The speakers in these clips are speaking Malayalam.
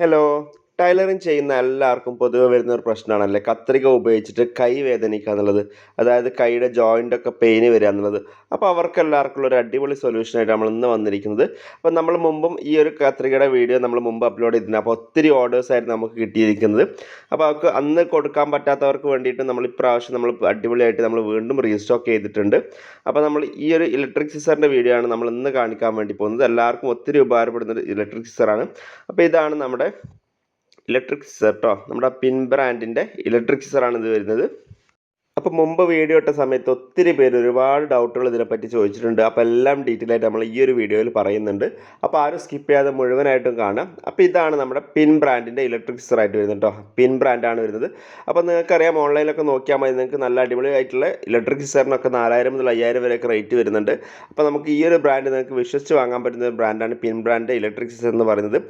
Hello. ടൈലറിങ് ചെയ്യുന്ന എല്ലാവർക്കും പൊതുവെ വരുന്ന ഒരു പ്രശ്നമാണല്ലേ? കത്രിക ഉപയോഗിച്ചിട്ട് കൈ വേദനിക്കുക എന്നുള്ളത്. അതായത് കൈയുടെ ജോയിന്റൊക്കെ പെയിന് വരിക എന്നുള്ളത്. അപ്പോൾ അവർക്ക് എല്ലാവർക്കും ഒരു അടിപൊളി സൊല്യൂഷനായിട്ട് നമ്മൾ ഇന്ന് വന്നിരിക്കുന്നത്. അപ്പോൾ നമ്മൾ മുമ്പും ഈ ഒരു കത്രികയുടെ വീഡിയോ നമ്മൾ മുമ്പ് അപ്ലോഡ് ചെയ്തിട്ടുണ്ട്. അപ്പോൾ ഒത്തിരി ഓർഡേഴ്സ് ആയിരുന്നു നമുക്ക് കിട്ടിയിരിക്കുന്നത്. അപ്പോൾ അവർക്ക് അന്ന് കൊടുക്കാൻ പറ്റാത്തവർക്ക് വേണ്ടിയിട്ട് നമ്മൾ ഇപ്രാവശ്യം നമ്മൾ അടിപൊളിയായിട്ട് നമ്മൾ വീണ്ടും റീസ്റ്റോക്ക് ചെയ്തിട്ടുണ്ട്. അപ്പോൾ നമ്മൾ ഈ ഒരു ഇലക്ട്രിക് സിസറിന്റെ വീഡിയോ ആണ് നമ്മൾ ഇന്ന് കാണിക്കാൻ വേണ്ടി പോകുന്നത്. എല്ലാവർക്കും ഒത്തിരി ഉപകാരപ്പെടുന്ന ഒരു ഇലക്ട്രിക് സിസറാണ് അപ്പോൾ ഇതാണ് നമ്മുടെ ഇലക്ട്രിക് സിസർ കേട്ടോ നമ്മുടെ പിൻ ബ്രാൻഡിന്റെ ഇലക്ട്രിക് സിസറാണ് ഇത് വരുന്നത്. അപ്പോൾ മുമ്പ് വീഡിയോ ഇട്ട സമയത്ത് ഒത്തിരി പേര് ഒരുപാട് ഡൗട്ടുകൾ ഇതിനെപ്പറ്റി ചോദിച്ചിട്ടുണ്ട്. അപ്പോൾ എല്ലാം ഡീറ്റെയിൽ ആയിട്ട് നമ്മൾ ഈ ഒരു വീഡിയോയിൽ പറയുന്നുണ്ട്. അപ്പോൾ ആരും സ്കിപ്പ് ചെയ്യാതെ മുഴുവനായിട്ടും കാണാം. അപ്പോൾ ഇതാണ് നമ്മുടെ പിൻ ബ്രാൻഡിന്റെ ഇലക്ട്രിക് സിസർ ആയിട്ട് വരുന്നത് കേട്ടോ പിൻ ബ്രാൻഡാണ് വരുന്നത്. അപ്പോൾ നിങ്ങൾക്കറിയാം ഓൺലൈനിലൊക്കെ നോക്കിയാൽ മതി. നിങ്ങൾക്ക് നല്ല അടിപൊളി ആയിട്ടുള്ള ഇലക്ട്രിക് സിസറിനൊക്കെ നാലായിരം മുതൽ അയ്യായിരം വരെയൊക്കെ റേറ്റ് വരുന്നുണ്ട്. അപ്പോൾ നമുക്ക് ഈ ഒരു ബ്രാൻഡ് നിങ്ങൾക്ക് വിശ്വസിച്ച് വാങ്ങാൻ പറ്റുന്ന ബ്രാൻഡാണ് പിൻ ബ്രാൻഡ് ഇലക്ട്രിക് സിസർ എന്ന് പറയുന്നത്.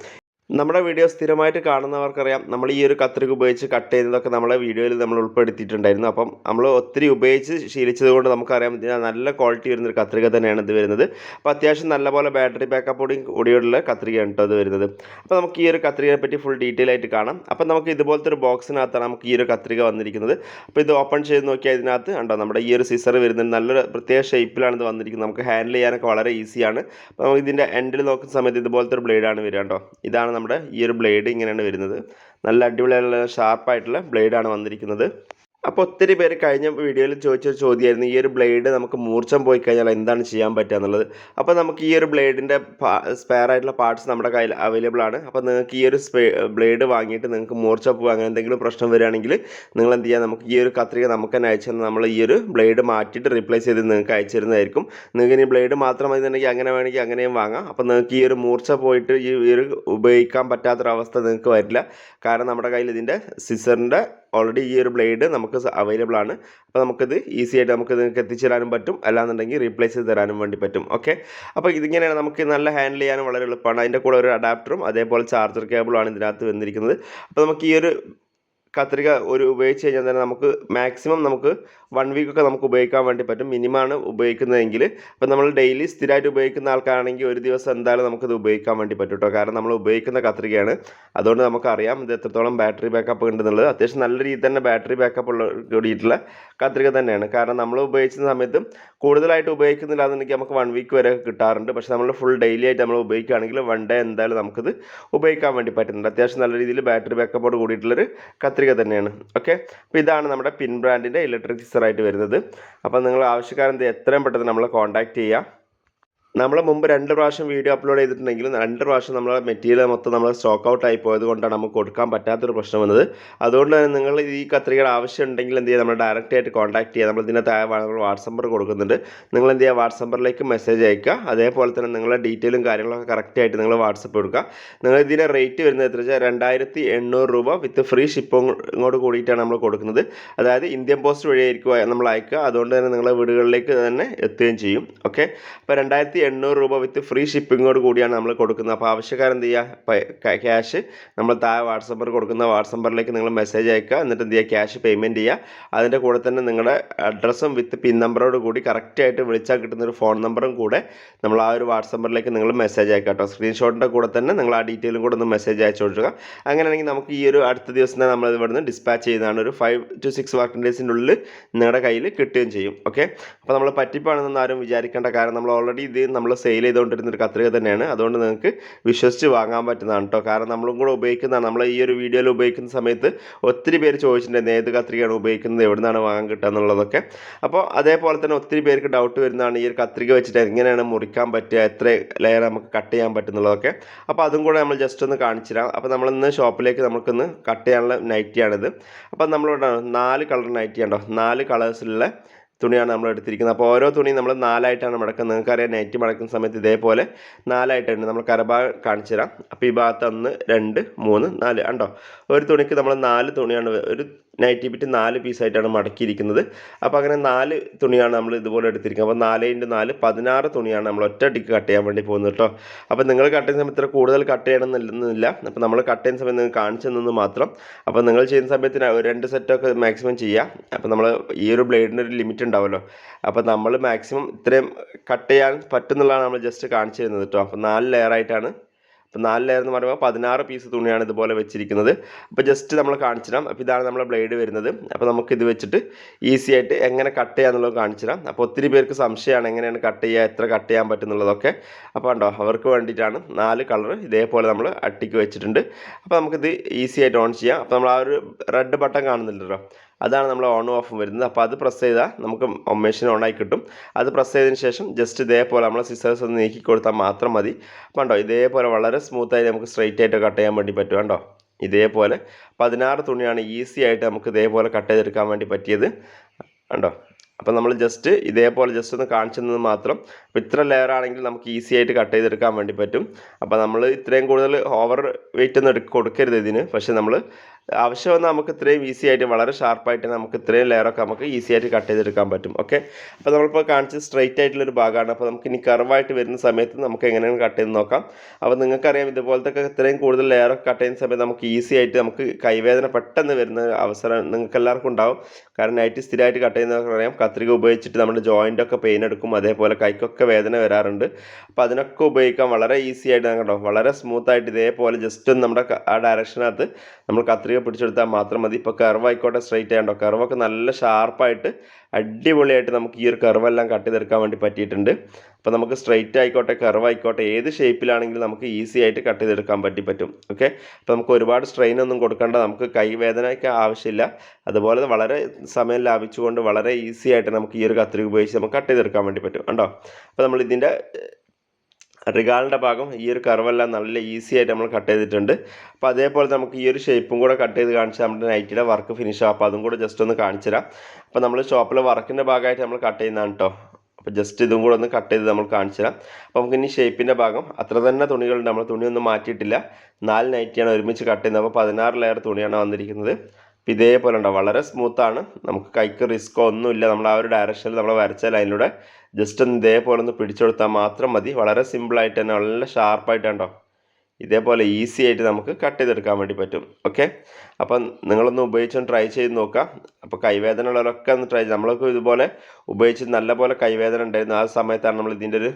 നമ്മുടെ വീഡിയോ സ്ഥിരമായിട്ട് കാണുന്നവർക്കറിയാം. നമ്മൾ ഈ ഒരു കത്രിക ഉപയോഗിച്ച് കട്ട് ചെയ്യുന്നതൊക്കെ നമ്മളെ വീഡിയോയിൽ നമ്മൾ ഉൾപ്പെടുത്തിയിട്ടുണ്ടായിരുന്നു. അപ്പം നമ്മൾ ഒത്തിരി ഉപയോഗിച്ച് ശീലിച്ചതുകൊണ്ട് നമുക്കറിയാം ഇതിന് നല്ല ക്വാളിറ്റി വരുന്നൊരു കത്രിക തന്നെയാണ് ഇത് വരുന്നത്. അപ്പോൾ അത്യാവശ്യം നല്ലപോലെ ബാറ്ററി ബാക്കപ്പോടും കൂടിയുള്ള കത്രികയാണ് കേട്ടോ അത് വരുന്നത്. അപ്പോൾ നമുക്ക് ഈ ഒരു കത്രികയെ പറ്റി ഫുൾ ഡീറ്റെയിൽ ആയിട്ട് കാണാം. അപ്പം നമുക്ക് ഇതുപോലത്തെ ഒരു ബോക്സിനകത്താണ് നമുക്ക് ഈ ഒരു കത്രിക വന്നിരിക്കുന്നത്. അപ്പോൾ ഇത് ഓപ്പൺ ചെയ്ത് നോക്കിയാൽ ഇതിനകത്ത് ഉണ്ടോ നമ്മുടെ ഈ ഒരു സിസർ വരുന്നത് നല്ലൊരു പ്രത്യേക ഷേപ്പിലാണ് ഇത് വന്നിരിക്കുന്നത്. നമുക്ക് ഹാൻഡിൽ ചെയ്യാനൊക്കെ വളരെ ഈസിയാണ് അപ്പോൾ നമുക്ക് ഇതിന്റെ എൻഡിൽ നോക്കുന്ന സമയത്ത് ഇതുപോലത്തെ ഒരു ബ്ലേഡാണ് വരിക കേട്ടോ ഇതാണ് നമ്മുടെ ഈ ഒരു ബ്ലേഡ് ഇങ്ങനെയാണ് വരുന്നത്. നല്ല അടിപൊളിയായിട്ടുള്ള ഷാർപ്പായിട്ടുള്ള ബ്ലേഡാണ് വന്നിരിക്കുന്നത്. അപ്പോൾ ഒത്തിരി പേര് കഴിഞ്ഞ വീഡിയോയിൽ ചോദിച്ചൊരു ചോദ്യമായിരുന്നു ഈ ഒരു ബ്ലേഡ് നമുക്ക് മൂർച്ചം പോയി കഴിഞ്ഞാൽ എന്താണ് ചെയ്യാൻ പറ്റുക എന്നുള്ളത്. അപ്പോൾ നമുക്ക് ഈ ഒരു ബ്ലേഡിന്റെ സ്പെയർ ആയിട്ടുള്ള പാർട്സ് നമ്മുടെ കയ്യിൽ അവൈലബിൾ ആണ്. അപ്പോൾ നിങ്ങൾക്ക് ഈ ഒരു ബ്ലേഡ് വാങ്ങിയിട്ട് നിങ്ങൾക്ക് മൂർച്ച പോകുക അങ്ങനെ എന്തെങ്കിലും പ്രശ്നം വരികയാണെങ്കിൽ നിങ്ങൾ എന്ത് ചെയ്യുക നമുക്ക് ഈ ഒരു കത്രിക നമുക്ക് തന്നെ അയച്ചു തന്നെ നമ്മൾ ഈ ഒരു ബ്ലേഡ് മാറ്റിയിട്ട് റീപ്ലേസ് ചെയ്ത് നിങ്ങൾക്ക് അയച്ചു തരുന്നതായിരിക്കും. നിങ്ങൾക്ക് ഇനി ബ്ലേഡ് മാത്രം മതി എന്നുണ്ടെങ്കിൽ അങ്ങനെ വേണമെങ്കിൽ അങ്ങനെയും വാങ്ങാം. അപ്പോൾ നിങ്ങൾക്ക് ഈ ഒരു മൂർച്ച പോയിട്ട് ഈ ഒരു ഉപയോഗിക്കാൻ പറ്റാത്തൊരവസ്ഥ നിങ്ങൾക്ക് വരില്ല. കാരണം നമ്മുടെ കയ്യിൽ ഇതിന്റെ സിസറിന്റെ ഓൾറെഡി ഈ ഒരു ബ്ലേഡ് നമുക്ക് അവൈലബിൾ ആണ്. അപ്പോൾ നമുക്കിത് ഈസി ആയിട്ട് നമുക്ക് നിങ്ങൾക്ക് എത്തിച്ചു തരാനും പറ്റും. അല്ലാന്നുണ്ടെങ്കിൽ റീപ്ലേസ് ചെയ്ത് തരാനും വേണ്ടി പറ്റും. ഓക്കെ അപ്പോൾ ഇതിങ്ങനെയാണ് നമുക്ക് നല്ല ഹാൻഡിൽ ചെയ്യാനും വളരെ എളുപ്പമാണ്. അതിന്റെ കൂടെ ഒരു അഡാപ്റ്ററും അതേപോലെ ചാർജർ കേബിളുമാണ് ഇതിനകത്ത് വന്നിരിക്കുന്നത്. അപ്പോൾ നമുക്ക് ഈ ഒരു കത്രിക ഒരു ഉപയോഗിച്ച് കഴിഞ്ഞാൽ തന്നെ നമുക്ക് മാക്സിമം നമുക്ക് വൺ വീക്കൊക്കെ നമുക്ക് ഉപയോഗിക്കാൻ വേണ്ടി പറ്റും. മിനിമമാണ് ഉപയോഗിക്കുന്നതെങ്കിൽ. അപ്പോൾ നമ്മൾ ഡെയിലി സ്ഥിരമായിട്ട് ഉപയോഗിക്കുന്ന ആൾക്കാരാണെങ്കിൽ ഒരു ദിവസം എന്തായാലും നമുക്കിത് ഉപയോഗിക്കാൻ വേണ്ടി പറ്റും കേട്ടോ കാരണം നമ്മൾ ഉപയോഗിക്കുന്ന കത്രികയാണ്. അതുകൊണ്ട് നമുക്കറിയാം ഇത് എത്രത്തോളം ബാറ്ററി ബാക്കപ്പ് ഉണ്ടെന്നുള്ളത്. അത്യാവശ്യം നല്ല രീതിയിൽ തന്നെ ബാറ്ററി ബാക്കപ്പ് ഉള്ള കൂടിയിട്ടുള്ള കത്രിക തന്നെയാണ്. കാരണം നമ്മൾ ഉപയോഗിക്കുന്ന സമയത്തും കൂടുതലായിട്ട് ഉപയോഗിക്കുന്നില്ല എന്നുണ്ടെങ്കിൽ നമുക്ക് വൺ വീക്ക് വരെ കിട്ടാറുണ്ട്. പക്ഷേ നമ്മൾ ഫുൾ ഡെയിലി ആയിട്ട് നമ്മൾ ഉപയോഗിക്കുകയാണെങ്കിൽ വൺ ഡേ എന്തായാലും നമുക്കിത് ഉപയോഗിക്കാൻ വേണ്ടി പറ്റുന്നുണ്ട്. അത്യാവശ്യം നല്ല രീതിയിൽ ബാറ്ററി ബാക്കപ്പോട് കൂടിയിട്ടുള്ളൊരു കത്രിക തന്നെയാണ്. ഓക്കെ അപ്പോൾ ഇതാണ് നമ്മുടെ പിൻ ബ്രാൻഡിന്റെ ഇലക്ട്രിക് സിസറായിട്ട് വരുന്നത്. അപ്പോൾ നിങ്ങൾ ആവശ്യക്കാരെന്ത് എത്രയും പെട്ടെന്ന് നമ്മളെ കോൺടാക്റ്റ് ചെയ്യുക നമ്മൾ മുമ്പ് രണ്ട് പ്രാവശ്യം വീഡിയോ അപ്ലോഡ് ചെയ്തിട്ടുണ്ടെങ്കിലും രണ്ട് പ്രാവശ്യം നമ്മളെ മെറ്റീരിയൽ മൊത്തം നമ്മൾ സ്റ്റോക്ക് ഔട്ട് ആയി പോയത് കൊണ്ടാണ് നമുക്ക് കൊടുക്കാൻ പറ്റാത്തൊരു പ്രശ്നം വന്നത്. അതുകൊണ്ട് തന്നെ നിങ്ങൾ ഈ കത്രികയുടെ ആവശ്യം ഉണ്ടെങ്കിൽ എന്ത് ചെയ്യുക നമ്മൾ ഡയറക്റ്റ് ആയിട്ട് കോൺടാക്ട് ചെയ്യുക. നമ്മൾ ഇതിന്റെ താഴെ നമ്പർ കൊടുക്കുന്നുണ്ട്. നിങ്ങൾ എന്ത് ചെയ്യുക? വാട്സപ്പ് നമ്പറിലേക്ക് മെസ്സേജ് അയക്കുക. അതേപോലെ തന്നെ നിങ്ങളുടെ ഡീറ്റെയിലും കാര്യങ്ങളൊക്കെ കറക്റ്റ് ആയിട്ട് നിങ്ങൾ വാട്സപ്പ് കൊടുക്കുക. നിങ്ങൾ ഇതിന്റെ റേറ്റ് വരുന്നത് എത്ര വെച്ചാൽ രണ്ടായിരത്തി എണ്ണൂറ് രൂപ വിത്ത് ഫ്രീ ഷിപ്പിങ്ങോട് കൂടിയിട്ടാണ് നമ്മൾ കൊടുക്കുന്നത്. അതായത് ഇന്ത്യൻ പോസ്റ്റ് വഴിയായിരിക്കും നമ്മൾ അയക്കുക. അതുകൊണ്ട് തന്നെ നിങ്ങളുടെ വീടുകളിലേക്ക് തന്നെ എത്തുകയും ചെയ്യും. ഓക്കെ അപ്പോൾ രണ്ടായിരത്തി എണ്ണൂറ് രൂപ വിത്ത് ഫ്രീ ഷിപ്പിങ്ങോട് കൂടിയാണ് നമ്മൾ കൊടുക്കുന്നത്. അപ്പോൾ ആവശ്യക്കാർ എന്ത് ചെയ്യുക? ക്യാഷ് നമ്മൾ താഴെ വാട്സപ്പ് നമ്പർ കൊടുക്കുന്ന വാട്സപ്പ് നമ്പറിലേക്ക് നിങ്ങൾ മെസ്സേജ് അയക്കുക. എന്നിട്ട് എന്ത് ചെയ്യുക? ക്യാഷ് പേയ്മെന്റ് ചെയ്യുക. അതിന്റെ കൂടെ തന്നെ നിങ്ങളുടെ അഡ്രസ്സും വിത്ത് പിൻ നമ്പറോട് കൂടി കറക്റ്റായിട്ട് വിളിച്ചാൽ കിട്ടുന്ന ഒരു ഫോൺ നമ്പറും കൂടെ നമ്മൾ ആ ഒരു വാട്സപ്പ് നമ്പറിലേക്ക് നിങ്ങൾ മെസ്സേജ് അയക്കുക കേട്ടോ. സ്ക്രീൻഷോട്ടിന്റെ കൂടെ തന്നെ നിങ്ങൾ ആ ഡീറ്റെയിലും കൂടെ ഒന്ന് മെസ്സേജ് അയച്ചു കൊടുക്കുക. അങ്ങനെയാണെങ്കിൽ നമുക്ക് ഈ ഒരു അടുത്ത ദിവസം തന്നെ നമ്മൾ ഇവിടുന്ന് ഡിസ്പാച്ച് ചെയ്യുന്നതാണ് ഒരു ഫൈവ് ടു സിക്സ് വർക്കിംഗ് ഡേയ്സിന്റെ ഉള്ളിൽ നിങ്ങളുടെ കയ്യിൽ കിട്ടുകയും ചെയ്യും. ഓക്കെ? അപ്പോൾ നമ്മൾ പറ്റിപ്പാണെന്നൊന്നും ആരും വിചാരിക്കേണ്ട കാരണം നമ്മൾ ഓൾറെഡി ഇത് നമ്മൾ സെയിൽ ചെയ്തുകൊണ്ടിരുന്ന ഒരു കത്രിക തന്നെയാണ്. അതുകൊണ്ട് നിങ്ങൾക്ക് വിശ്വസിച്ച് വാങ്ങാൻ പറ്റുന്നതാണ് കേട്ടോ കാരണം നമ്മളും കൂടെ ഉപയോഗിക്കുന്നതാണ്. നമ്മൾ ഈ ഒരു വീഡിയോയിൽ ഉപയോഗിക്കുന്ന സമയത്ത് ഒത്തിരി പേര് ചോദിച്ചിട്ടുണ്ട് ഏത് കത്രികയാണ് ഉപയോഗിക്കുന്നത് എവിടെ നിന്നാണ് വാങ്ങാൻ കിട്ടുക എന്നുള്ളതൊക്കെ. അപ്പോൾ അതേപോലെ തന്നെ ഒത്തിരി പേർക്ക് ഡൗട്ട് വരുന്നതാണ് ഈ ഒരു കത്രിക വെച്ചിട്ട് എങ്ങനെയാണ് മുറിക്കാൻ പറ്റുക എത്ര ലെയർ നമുക്ക് കട്ട് ചെയ്യാൻ പറ്റുന്നുള്ളതൊക്കെ അപ്പോൾ അതും കൂടെ നമ്മൾ ജസ്റ്റ് ഒന്ന് കാണിച്ചു തരാം. അപ്പോൾ നമ്മളിന്ന് ഷോപ്പിലേക്ക് നമുക്കൊന്ന് കട്ട് ചെയ്യാനുള്ള നൈറ്റിയാണിത് അപ്പോൾ നമ്മളിവിടെ നാല് കളർ നൈറ്റി കേട്ടോ നാല് കളേഴ്സിലുള്ള തുണിയാണ് നമ്മൾ എടുത്തിരിക്കുന്നത്. അപ്പോൾ ഓരോ തുണിയും നമ്മൾ നാലായിട്ടാണ് മടക്കുന്നത്. നിങ്ങൾക്കറിയാം നെറ്റ് മടക്കുന്ന സമയത്ത് ഇതേപോലെ നാലായിട്ടുണ്ട്. നമ്മൾ കരഭാഗം കാണിച്ചു തരാം. അപ്പോൾ ഈ ഭാഗത്ത് ഒന്ന് രണ്ട് മൂന്ന് നാല്. ഉണ്ടോ ഒരു തുണിക്ക് നമ്മൾ നാല് തുണിയാണ് ഒരു നൈറ്റി ബിറ്റ് നാല് പീസായിട്ടാണ് മടക്കിയിരിക്കുന്നത്. അപ്പോൾ അങ്ങനെ നാല് തുണിയാണ് നമ്മൾ ഇതുപോലെ എടുത്തിരിക്കുന്നത്. അപ്പോൾ നാല് ഇന്റു നാല് പതിനാറ് തുണിയാണ് നമ്മൾ ഒറ്റ അടിക്ക് കട്ട് ചെയ്യാൻ വേണ്ടി പോകുന്നത് കേട്ടോ. അപ്പോൾ നിങ്ങൾ കട്ട് ചെയ്യുന്ന സമയത്ത് കൂടുതൽ കട്ട് ചെയ്യണമെന്നില്ല. അപ്പോൾ നമ്മൾ കട്ട് ചെയ്യുന്ന സമയത്ത് നിങ്ങൾ കാണിച്ചു തന്നു മാത്രം. അപ്പോൾ നിങ്ങൾ ചെയ്യുന്ന സമയത്തിന് രണ്ട് സെറ്റൊക്കെ മാക്സിമം ചെയ്യാം. അപ്പോൾ നമ്മൾ ഈ ഒരു ബ്ലേഡിന്റെ ഒരു ലിമിറ്റ് ഉണ്ടാവുമല്ലോ അപ്പോൾ നമ്മൾ മാക്സിമം ഇത്രയും കട്ട് ചെയ്യാൻ പറ്റുന്നുള്ളതാണ് നമ്മൾ ജസ്റ്റ് കാണിച്ചു തരുന്നത് കേട്ടോ. അപ്പോൾ നാല് ലെയറായിട്ടാണ് അപ്പോൾ നാല് ലെയർ എന്ന് പറയുമ്പോൾ പതിനാറ് പീസ് തുണിയാണ് ഇതുപോലെ വെച്ചിരിക്കുന്നത്. അപ്പോൾ ജസ്റ്റ് നമ്മൾ കാണിച്ചു തരാം അപ്പോൾ ഇതാണ് നമ്മളെ ബ്ലേഡ് വരുന്നത്. അപ്പോൾ നമുക്ക് ഇത് വെച്ചിട്ട് ഈസി ആയിട്ട് എങ്ങനെ കട്ട് ചെയ്യാന്നുള്ളത് കാണിച്ചു തരാം അപ്പോൾ ഒത്തിരി പേർക്ക് സംശയമാണ് എങ്ങനെയാണ് കട്ട് ചെയ്യുക എത്ര കട്ട് ചെയ്യാൻ പറ്റുന്നുള്ളതൊക്കെ അപ്പോൾ ഉണ്ടോ അവർക്ക് വേണ്ടിയിട്ടാണ് നാല് കളർ ഇതേപോലെ നമ്മൾ അട്ടിക്ക് വെച്ചിട്ടുണ്ട്. അപ്പോൾ നമുക്കിത് ഈസി ആയിട്ട് ഓൺ ചെയ്യാം. അപ്പോൾ നമ്മൾ ആ ഒരു റെഡ് ബട്ടൺ കാണുന്നുണ്ടല്ലോ അതാണ് നമ്മൾ ഓൺ ഓഫും വരുന്നത്. അപ്പോൾ അത് പ്രസ് ചെയ്താൽ നമുക്ക് മെഷീൻ ഓണായി കിട്ടും. അത് പ്രസ് ചെയ്തതിന് ശേഷം ജസ്റ്റ് ഇതേപോലെ നമ്മൾ സിസേഴ്സ് ഒന്ന് നീക്കി കൊടുത്താൽ മാത്രം മതി. കണ്ടോ ഇതേപോലെ വളരെ സ്മൂത്തായി നമുക്ക് സ്ട്രെയിറ്റ് ആയിട്ട് കട്ട് ചെയ്യാൻ വേണ്ടി പറ്റും കണ്ടോ? ഇതേപോലെ പതിനാറ് തുണിയാണ് ഈസി ആയിട്ട് നമുക്ക് ഇതേപോലെ കട്ട് ചെയ്തെടുക്കാൻ വേണ്ടി പറ്റിയത് കണ്ടോ? അപ്പോൾ നമ്മൾ ജസ്റ്റ് ഇതേപോലെ ജസ്റ്റ് ഒന്ന് കാണിച്ചു തന്നത് മാത്രം. അപ്പോൾ ഇത്ര ലെയർ ആണെങ്കിൽ നമുക്ക് ഈസി ആയിട്ട് കട്ട് ചെയ്തെടുക്കാൻ വേണ്ടി പറ്റും. അപ്പോൾ നമ്മൾ ഇത്രയും കൂടുതൽ ഓവർ വെയിറ്റ് ഒന്നും എടുക്ക കൊടുക്കരുത് ഇതിന്. പക്ഷേ നമ്മൾ ആവശ്യം വന്നാൽ നമുക്ക് ഇത്രയും ഈസി ആയിട്ട് വളരെ ഷാർപ്പായിട്ട് നമുക്ക് ഇത്രയും ലെയറൊക്കെ നമുക്ക് ഈസി ആയിട്ട് കട്ട് ചെയ്തെടുക്കാൻ പറ്റും. ഓക്കെ അപ്പോൾ നമ്മളിപ്പോൾ കാണിച്ചത് സ്ട്രെയിറ്റ് ആയിട്ടുള്ളൊരു ഭാഗമാണ്. അപ്പോൾ നമുക്ക് ഇനി കർവായിട്ട് വരുന്ന സമയത്ത് നമുക്ക് എങ്ങനെയാണ് കട്ട് ചെയ്ത് നോക്കാം. അപ്പോൾ നിങ്ങൾക്കറിയാം ഇതുപോലത്തെ ഇത്രയും കൂടുതൽ ലെയറൊക്കെ കട്ട് ചെയ്യുന്ന സമയത്ത് നമുക്ക് ഈസി ആയിട്ട് നമുക്ക് കൈവേദന പെട്ടെന്ന് വരുന്ന അവസരം നിങ്ങൾക്ക് എല്ലാവർക്കും ഉണ്ടാവും. കാരണം നൈറ്റ് സ്ഥിരമായിട്ട് കട്ട് ചെയ്യുന്നവർക്ക് അറിയാം കത്രിക ഉപയോഗിച്ചിട്ട് നമ്മുടെ ജോയിന്റ് ഒക്കെ പെയിൻ എടുക്കും. അതേപോലെ കൈക്കൊക്കെ വേദന വരാറുണ്ട്. അപ്പോൾ അതിനൊക്കെ ഉപയോഗിക്കാൻ വളരെ ഈസി ആയിട്ട് കണ്ടോ? വളരെ സ്മൂത്ത് ആയിട്ട് ഇതേപോലെ ജസ്റ്റ് നമ്മുടെ ആ ഡയറക്ഷനകത്ത് നമ്മൾ കത്രിക പിടിച്ചെടുത്താൽ മാത്രം മതി. ഇപ്പോൾ കർവ് ആയിക്കോട്ടെ സ്ട്രൈറ്റ് ആയതുകൊണ്ടോ കർവൊക്കെ നല്ല ഷാർപ്പായിട്ട് അടിപൊളിയായിട്ട് നമുക്ക് ഈ ഒരു കർവെല്ലാം കട്ട് ചെയ്തെടുക്കാൻ വേണ്ടി പറ്റിയിട്ടുണ്ട്. അപ്പോൾ നമുക്ക് സ്ട്രൈറ്റ് ആയിക്കോട്ടെ കർവ് ആയിക്കോട്ടെ ഏത് ഷേപ്പിലാണെങ്കിലും നമുക്ക് ഈസി ആയിട്ട് കട്ട് ചെയ്തെടുക്കാൻ പറ്റി പറ്റും. ഓക്കെ അപ്പോൾ നമുക്ക് ഒരുപാട് സ്ട്രെയിൻ ഒന്നും കൊടുക്കേണ്ട നമുക്ക് കൈവേദനയ്ക്ക് ആവശ്യമില്ല. അതുപോലെ വളരെ സമയം ലാഭിച്ചുകൊണ്ട് വളരെ ഈസി ആയിട്ട് നമുക്ക് ഈ ഒരു കത്രിക ഉപയോഗിച്ച് നമുക്ക് കട്ട് ചെയ്തെടുക്കാൻ വേണ്ടി പറ്റും. കണ്ടോ? അപ്പോൾ നമ്മൾ ഇതിന്റെ റിഗാളിന്റെ ഭാഗം ഈ ഒരു കർവെല്ലാം നല്ല ഈസി ആയിട്ട് നമ്മൾ കട്ട് ചെയ്തിട്ടുണ്ട്. അപ്പോൾ അതേപോലെ നമുക്ക് ഈ ഒരു ഷേപ്പും കൂടെ കട്ട് ചെയ്ത് കാണിച്ചാൽ നമ്മുടെ നൈറ്റിയുടെ വർക്ക് ഫിനിഷ് ആവും. അപ്പോൾ അതും കൂടെ ജസ്റ്റ് ഒന്ന് കാണിച്ചു തരാം. അപ്പോൾ നമ്മൾ ഷോപ്പിൽ വർക്കിന്റെ ഭാഗമായിട്ട് നമ്മൾ കട്ട് ചെയ്യുന്നതാണ് കേട്ടോ അപ്പോൾ ജസ്റ്റ് ഇതും കൂടെ ഒന്ന് കട്ട് ചെയ്ത് നമ്മൾ കാണിച്ചു തരാം. അപ്പോൾ നമുക്ക് ഇനി ഷേപ്പിന്റെ ഭാഗം. അത്ര തന്നെ തുണികളുണ്ട്. നമ്മൾ തുണിയൊന്നും മാറ്റിയിട്ടില്ല. നാല് നൈറ്റിയാണ് ഒരുമിച്ച് കട്ട് ചെയ്യുന്നത്. അപ്പോൾ പതിനാറ് ലെയർ തുണിയാണ് വന്നിരിക്കുന്നത്. അപ്പോൾ ഇതേപോലെ ഉണ്ടാവും വളരെ സ്മൂത്താണ് നമുക്ക് കൈക്ക് റിസ്ക്കോ ഒന്നുമില്ല നമ്മൾ ആ ഒരു ഡയറക്ഷനിൽ നമ്മൾ വരച്ച ലൈനിലൂടെ ജസ്റ്റ് ഒന്ന് ഇതേപോലെ ഒന്ന് പിടിച്ചെടുത്താൽ മാത്രം മതി. വളരെ സിമ്പിളായിട്ട് തന്നെ നല്ല ഷാർപ്പായിട്ടുണ്ടോ ഇതേപോലെ ഈസി ആയിട്ട് നമുക്ക് കട്ട് ചെയ്തെടുക്കാൻ വേണ്ടി പറ്റും. ഓക്കെ അപ്പം നിങ്ങളൊന്ന് ഉപയോഗിച്ചൊന്ന് ട്രൈ ചെയ്ത് നോക്കാം അപ്പോൾ കൈവേദന ഉള്ളവരൊക്കെ ഒന്ന് ട്രൈ ചെയ്ത് നമ്മളൊക്കെ ഇതുപോലെ ഉപയോഗിച്ച് നല്ലപോലെ കൈവേദന ഉണ്ടായിരുന്നു. ആ സമയത്താണ് നമ്മൾ ഇതിന്റെ ഒരു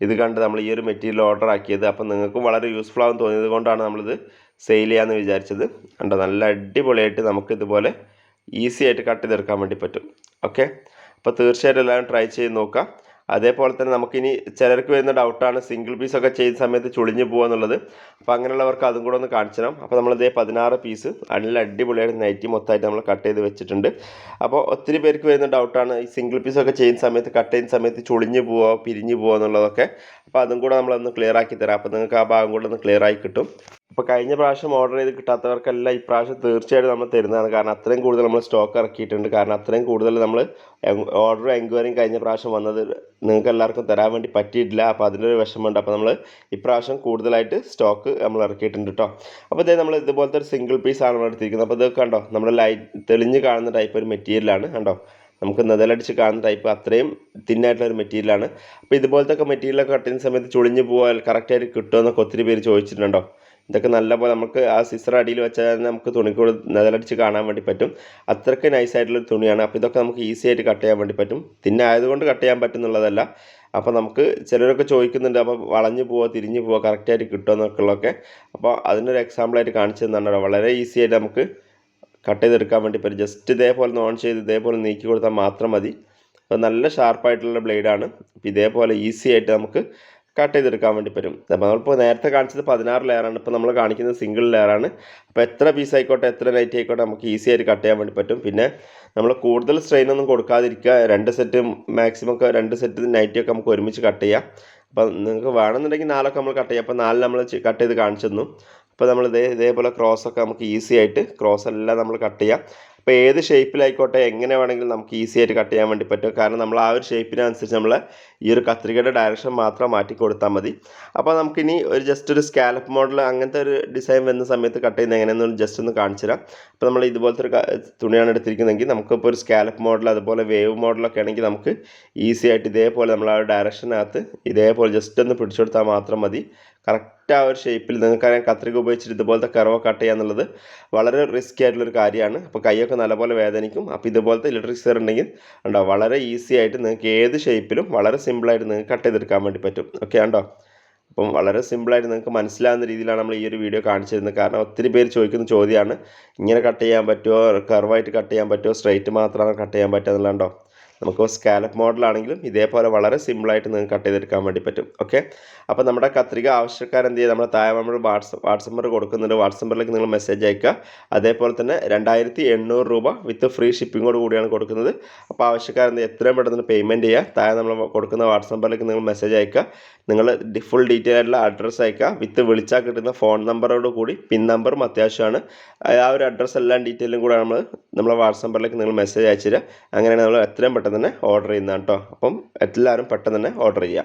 ഇത് കണ്ട് നമ്മൾ ഈ ഒരു മെറ്റീരിയൽ ഓർഡർ ആക്കിയത്. അപ്പം നിങ്ങൾക്കും വളരെ യൂസ്ഫുൾ ആവും തോന്നിയത് കൊണ്ടാണ് നമ്മളിത് സെയിൽ ചെയ്യാമെന്ന് വിചാരിച്ചത്. കണ്ടോ? നല്ല അടിപൊളിയായിട്ട് നമുക്ക് ഇതുപോലെ ഈസി ആയിട്ട് കട്ട് ചെയ്തെടുക്കാൻ വേണ്ടി പറ്റും. ഓക്കെ അപ്പോൾ തീർച്ചയായിട്ടും എല്ലാവരും ട്രൈ ചെയ്ത് നോക്കാം. അതേപോലെ തന്നെ നമുക്കിനി ചിലർക്ക് വരുന്ന ഡൗട്ടാണ് സിംഗിൾ പീസ് ഒക്കെ ചെയ്യുന്ന സമയത്ത് ചുളിഞ്ഞു പോകുക എന്നുള്ളത് അപ്പോൾ അങ്ങനെയുള്ളവർക്ക് അതും കൂടെ ഒന്ന് കാണിച്ചു തരാം. അപ്പോൾ നമ്മളിതേ പതിനാറ് പീസ് നല്ല അടിപൊളിയായിട്ട് നൈറ്റി മൊത്തമായിട്ട് നമ്മൾ കട്ട് ചെയ്ത് വെച്ചിട്ടുണ്ട്. അപ്പോൾ ഒത്തിരി പേർക്ക് വരുന്ന ഡൗട്ടാണ് ഈ സിംഗിൾ പീസൊക്കെ ചെയ്യുന്ന സമയത്ത് കട്ട് ചെയ്യുന്ന സമയത്ത് ചുളിഞ്ഞു പോവുക പിരിഞ്ഞു പോവുക എന്നുള്ളതൊക്കെ അപ്പോൾ അതും കൂടെ നമ്മളൊന്ന് ക്ലിയർ ആക്കി തരാം. അപ്പോൾ നിങ്ങൾക്ക് ആ ഭാഗം കൂടെ ഒന്ന് ക്ലിയർ ആയി കിട്ടും. അപ്പോൾ കഴിഞ്ഞ പ്രാവശ്യം ഓർഡർ ചെയ്ത് കിട്ടാത്തവർക്കെല്ലാം ഇപ്രാവശ്യം തീർച്ചയായിട്ടും നമ്മൾ തരുന്നതാണ്. കാരണം അത്രയും കൂടുതൽ നമ്മൾ സ്റ്റോക്ക് ഇറക്കിയിട്ടുണ്ട്. കാരണം അത്രയും കൂടുതൽ നമ്മൾ ഓർഡർ എൻക്വയറിയും കഴിഞ്ഞ പ്രാവശ്യം വന്നത് നിങ്ങൾക്ക് എല്ലാവർക്കും തരാൻ വേണ്ടി പറ്റിയിട്ടില്ല. അപ്പോൾ അതിന്റെ ഒരു വിഷമമുണ്ട്. അപ്പോൾ നമ്മൾ ഇപ്രാവശ്യം കൂടുതലായിട്ട് സ്റ്റോക്ക് നമ്മൾ ഇറക്കിയിട്ടുണ്ട് കേട്ടോ അപ്പോൾ ഇതേ നമ്മൾ ഇതുപോലത്തെ ഒരു സിംഗിൾ പീസ് ആണ് നമ്മൾ എടുത്തിരിക്കുന്നത്. അപ്പോൾ ഇത് കണ്ടോ? നമ്മുടെ ലൈറ്റ് തെളിഞ്ഞ് കാണുന്ന ടൈപ്പ് ഒരു മെറ്റീരിയലാണ് കണ്ടോ? നമുക്ക് നെതലടിച്ച് കാണുന്ന ടൈപ്പ് അത്രയും തിന്നായിട്ടുള്ള ഒരു മെറ്റീരിയലാണ് അപ്പോൾ ഇതുപോലത്തെ ഒക്കെ മെറ്റീരിയലൊക്കെ കട്ടുന്ന സമയത്ത് ചുളിഞ്ഞ് പോകാൻ കറക്റ്റായിട്ട് കിട്ടുമെന്നൊക്കെ ഒത്തിരി പേര് ചോദിച്ചിട്ടുണ്ടോ? ഇതൊക്കെ നല്ലപോലെ നമുക്ക് ആ സിസർ അടിയിൽ വെച്ചാൽ നമുക്ക് തുണിക്കൂട് നിലടിച്ച് കാണാൻ വേണ്ടി പറ്റും. അത്രയ്ക്ക് നൈസായിട്ടുള്ളൊരു തുണിയാണ്. അപ്പോൾ ഇതൊക്കെ നമുക്ക് ഈസി ആയിട്ട് കട്ട് ചെയ്യാൻ വേണ്ടി പറ്റും. തിന്നെ ആയതുകൊണ്ട് കട്ട് ചെയ്യാൻ പറ്റുന്നുള്ളതല്ല. അപ്പോൾ നമുക്ക് ചിലരൊക്കെ ചോദിക്കുന്നുണ്ട് അപ്പോൾ വളഞ്ഞു പോവോ തിരിഞ്ഞു പോവോ കറക്റ്റായിട്ട് കിട്ടുമോ എന്നൊക്കെയുള്ളതൊക്കെ. അപ്പോൾ അതിനൊരു എക്സാമ്പിളായിട്ട് കാണിച്ചു തന്നാണ് വളരെ ഈസി ആയിട്ട് നമുക്ക് കട്ട് ചെയ്തെടുക്കാൻ വേണ്ടി പറ്റും. ജസ്റ്റ് ഇതേപോലെ ഓൺ ചെയ്ത് ഇതേപോലെ നീക്കി കൊടുത്താൽ മാത്രം മതി. അപ്പോൾ നല്ല ഷാർപ്പായിട്ടുള്ള ബ്ലേഡാണ് അപ്പോൾ ഇതേപോലെ ഈസി ആയിട്ട് നമുക്ക് കട്ട് ചെയ്തെടുക്കാൻ വേണ്ടി പറ്റും. അപ്പോൾ നമ്മളിപ്പോൾ നേരത്തെ കാണിച്ചത് പതിനാറ് ലെയറാണ് ഇപ്പോൾ നമ്മൾ കാണിക്കുന്നത് സിംഗിൾ ലെയറാണ് അപ്പോൾ എത്ര പീസ് ആയിക്കോട്ടെ എത്ര നൈറ്റ് ആയിക്കോട്ടെ നമുക്ക് ഈസി ആയിട്ട് കട്ട് ചെയ്യാൻ വേണ്ടി പറ്റും. പിന്നെ നമ്മൾ കൂടുതൽ സ്ട്രെയിൻ ഒന്നും കൊടുക്കാതിരിക്കുക. രണ്ട് സെറ്റ് മാക്സിമം ഒക്കെ രണ്ട് സെറ്റ് നൈറ്റിയൊക്കെ നമുക്ക് ഒരുമിച്ച് കട്ട് ചെയ്യാം. അപ്പം നിങ്ങൾക്ക് വേണമെന്നുണ്ടെങ്കിൽ നാലൊക്കെ നമ്മൾ കട്ട് ചെയ്യാം. അപ്പോൾ നാല് നമ്മൾ കട്ട് ചെയ്ത് കാണിച്ചു തന്നു. അപ്പോൾ നമ്മൾ ഇതേ ഇതേപോലെ ക്രോസ് ഒക്കെ നമുക്ക് ഈസി ആയിട്ട് ക്രോസ് എല്ലാം നമ്മൾ കട്ട് ചെയ്യാം. അപ്പോൾ ഏത് ഷേപ്പിലായിക്കോട്ടെ എങ്ങനെ വേണമെങ്കിലും നമുക്ക് ഈസി ആയിട്ട് കട്ട് ചെയ്യാൻ വേണ്ടി പറ്റും. കാരണം നമ്മൾ ആ ഒരു ഷേപ്പിനനുസരിച്ച് നമ്മൾ ഈ ഒരു കത്രികയുടെ ഡയറക്ഷൻ മാത്രം മാറ്റി കൊടുത്താൽ മതി. അപ്പോൾ നമുക്കിനി ഒരു ജസ്റ്റ് ഒരു സ്കാലപ്പ് മോഡൽ അങ്ങനത്തെ ഒരു ഡിസൈൻ വരുന്ന സമയത്ത് കട്ട് ചെയ്യുന്ന എങ്ങനെയെന്ന് ജസ്റ്റ് ഒന്ന് കാണിച്ചു തരാം. അപ്പോൾ നമ്മൾ ഇതുപോലത്തെ ഒരു തുണിയാണ് എടുത്തിരിക്കുന്നതെങ്കിൽ നമുക്കിപ്പോൾ ഒരു സ്കാലപ്പ് മോഡൽ അതുപോലെ വേവ് മോഡലൊക്കെ ആണെങ്കിൽ നമുക്ക് ഈസി ആയിട്ട് ഇതേപോലെ നമ്മൾ ആ ഒരു ഡയറക്ഷനകത്ത് ഇതേപോലെ ജസ്റ്റ് ഒന്ന് പിടിച്ചെടുത്താൽ മാത്രം മതി. കറക്റ്റ് ആ ഒരു ഷേപ്പിൽ നിങ്ങൾക്കറിയാം കത്രിക ഉപയോഗിച്ചിട്ട് ഇതുപോലത്തെ കറവ് കട്ട് ചെയ്യുക എന്നുള്ളത് വളരെ റിസ്കി ആയിട്ടുള്ളൊരു കാര്യമാണ്. അപ്പോൾ കൈയൊക്കെ നല്ലപോലെ വേദനിക്കും. അപ്പോൾ ഇതുപോലത്തെ ഇലക്ട്രിക് സെയർ ഉണ്ടെങ്കിൽ ഉണ്ടോ വളരെ ഈസി ആയിട്ട് നിങ്ങൾക്ക് ഏത് ഷേപ്പിലും വളരെ സിമ്പിളായിട്ട് നിങ്ങൾക്ക് കട്ട് ചെയ്തെടുക്കാൻ വേണ്ടി പറ്റും. ഓക്കെ ഉണ്ടോ അപ്പം വളരെ സിമ്പിളായിട്ട് നിങ്ങൾക്ക് മനസ്സിലാകുന്ന രീതിയിലാണ് നമ്മൾ ഈ ഒരു വീഡിയോ കാണിച്ചിരുന്നത്. കാരണം ഒത്തിരി പേര് ചോദിക്കുന്ന ചോദ്യമാണ് ഇങ്ങനെ കട്ട് ചെയ്യാൻ പറ്റുമോ? കർവായിട്ട് കട്ട് ചെയ്യാൻ പറ്റുമോ? സ്ട്രൈറ്റ് മാത്രമാണ് കട്ട് ചെയ്യാൻ പറ്റുക എന്നുള്ളതുണ്ടോ നമുക്ക് സ്കാലപ്പ് മോഡലാണെങ്കിലും ഇതേപോലെ വളരെ സിമ്പിളായിട്ട് നിങ്ങൾക്ക് കട്ട് ചെയ്തെടുക്കാൻ വേണ്ടി പറ്റും. ഓക്കെ അപ്പോൾ നമ്മുടെ കത്രിക ആവശ്യക്കാർ എന്ത് ചെയ്യുക നമ്മുടെ താഴെ നമ്മൾ വാട്സപ്പ് വാട്സപ്പ് നമ്പർ കൊടുക്കുന്നുണ്ട്. വാട്സപ്പ് നമ്പറിലേക്ക് നിങ്ങൾ മെസ്സേജ് അയക്കുക. അതേപോലെ തന്നെ രണ്ടായിരത്തി എണ്ണൂറ് രൂപ വിത്ത് ഫ്രീ ഷിപ്പിങ്ങോട് കൂടിയാണ് കൊടുക്കുന്നത്. അപ്പോൾ ചെയ്യുക എത്രയും പെട്ടെന്ന് പേയ്മെന്റ് ചെയ്യുക. താഴെ നമ്മൾ കൊടുക്കുന്ന വാട്സപ്പ് നമ്പറിലേക്ക് നിങ്ങൾ മെസ്സേജ് അയക്കുക. നിങ്ങൾ ഫുൾ ഡീറ്റെയിൽ ആയിട്ടുള്ള അഡ്രസ്സ് അയക്കുക. വിത്ത് വിളിച്ചാൽ കിട്ടുന്ന ഫോൺ നമ്പറോട് കൂടി പിൻ നമ്പറും അത്യാവശ്യമാണ്. ആ ഒരു അഡ്രസ്സ് എല്ലാം ഡീറ്റെയിലും കൂടെ നമ്മൾ നമ്മളെ വാട്സപ്പ് നമ്പറിലേക്ക് നിങ്ങൾ മെസ്സേജ് അയച്ചു തരിക. അങ്ങനെയാണ് നമ്മൾ എത്രയും പെട്ടെന്ന് തന്നെ ഓർഡർ ചെയ്യുന്നതാണ് കേട്ടോ അപ്പം എല്ലാവരും പെട്ടെന്ന് തന്നെ ഓർഡർ ചെയ്യുക